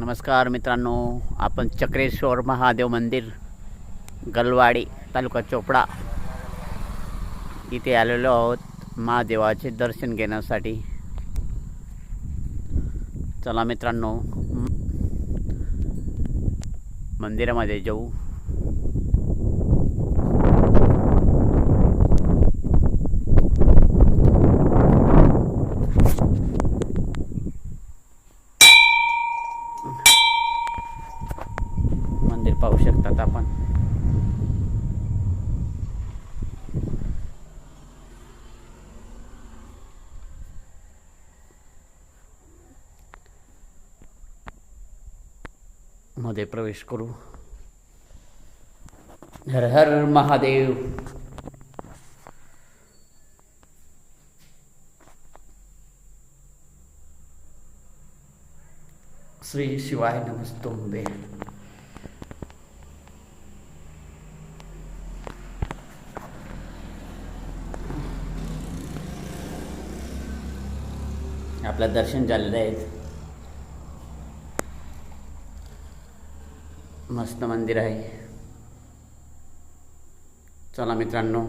नमस्कार मित्रांनो आपण चक्रेश्वर महादेव मंदिर गलवाडी तालुका चोपडा इथे आलेलो आहोत. महादेवाचे दर्शन घेण्यासाठी. चला मित्रांनो मंदिरामध्ये जाऊ मंदिर पाहू शकतात आपण. मध्ये प्रवेश करू. हर हर महादेव. श्री शिवाय नमस्तुंबे आपलं दर्शन झालेलं आहे. मस्त मंदिर आहे. चला मित्रांनो